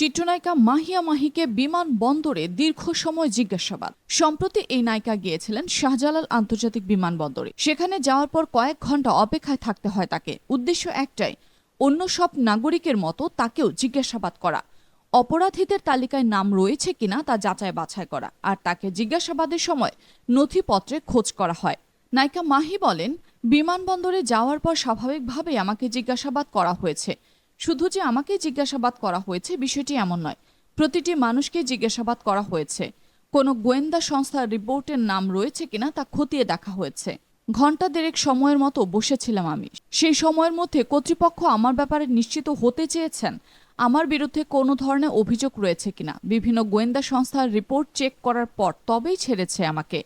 চিত্রনায়িকা মাহিয়া মাহিকে বিমান বন্দরে দীর্ঘ সময় জিজ্ঞাসাবাদ। সম্প্রতি এই নায়িকা গিয়েছিলেন শাহজালাল আন্তর্জাতিক বিমানবন্দরে সেখানে যাওয়ার পর কয়েক ঘণ্টা অপেক্ষায় থাকতে হয় তাকে। উদ্দেশ্য একটাই, অন্য সব নাগরিকের মতো তাকেও জিজ্ঞাসাবাদ করা। অপরাধীদের তালিকায় নাম রয়েছে কিনা তা যাচাই বাছাই করা আর তাকে জিজ্ঞাসাবাদের সময় নথিপত্রে খোঁজ করা হয়। নায়িকা মাহি বলেন বিমানবন্দরে যাওয়ার পর স্বাভাবিকভাবেই আমাকে জিজ্ঞাসাবাদ করা হয়েছে। শুধু যে আমাকে জিজ্ঞাসাবাদ করা হয়েছে, বিষয়টি এমন নয়। প্রতিটি মানুষকে জিজ্ঞাসাবাদ করা হয়েছে। কোনো গোয়েন্দা সংস্থার রিপোর্টের নাম রয়েছে কিনা তা খতিয়ে দেখা হয়েছে। ঘণ্টা দেড়েক সময়ের মতো বসেছিলাম আমি। সেই সময়ের মধ্যে কর্তৃপক্ষ আমার ব্যাপারে নিশ্চিত হতে চেয়েছেন, আমার বিরুদ্ধে কোনো ধরনের অভিযোগ রয়েছে কিনা। বিভিন্ন গোয়েন্দা সংস্থার রিপোর্ট চেক করার পর তবেই ছেড়েছে আমাকে।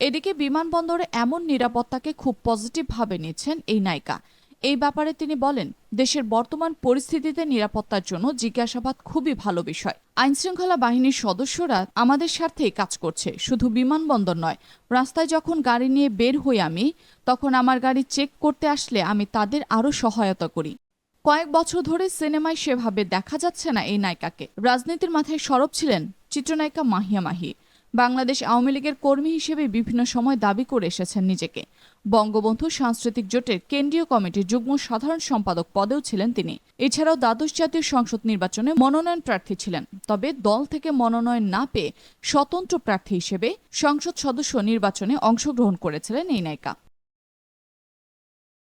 এদিকে বিমানবন্দরে এমন নিরাপত্তাকে খুব পজিটিভভাবে নিচ্ছেন এই নায়িকা। এই ব্যাপারে তিনি বলেন, দেশের বর্তমান পরিস্থিতিতে নিরাপত্তার জন্য জিজ্ঞাসাবাদ খুবই ভালো বিষয়। আইনশৃঙ্খলা বাহিনীর সদস্যরা আমাদের স্বার্থেই কাজ করছে, শুধু বিমানবন্দর নয়। রাস্তায় যখন গাড়ি নিয়ে বের হই আমি, তখন আমার গাড়ি চেক করতে আসলে আমি তাদের আরও সহায়তা করি। কয়েক বছর ধরে সিনেমায় সেভাবে দেখা যাচ্ছে না এই নায়িকাকে। রাজনীতির মাথায় সরব ছিলেন চিত্রনায়িকা মাহিয়া মাহি। বাংলাদেশ আওয়ামী লীগের কর্মী হিসেবে বিভিন্ন সময় দাবি করে এসেছেন নিজেকে। বঙ্গবন্ধু সাংস্কৃতিক জোটের কেন্দ্রীয় কমিটির যুগ্ম সাধারণ সম্পাদক পদেও ছিলেন তিনি। এছাড়াও দ্বাদশ জাতীয় সংসদ নির্বাচনে মনোনয়ন প্রার্থী ছিলেন। তবে দল থেকে মনোনয়ন না পেয়ে স্বতন্ত্র প্রার্থী হিসেবে সংসদ সদস্য নির্বাচনে অংশগ্রহণ করেছিলেন এই নায়িকা।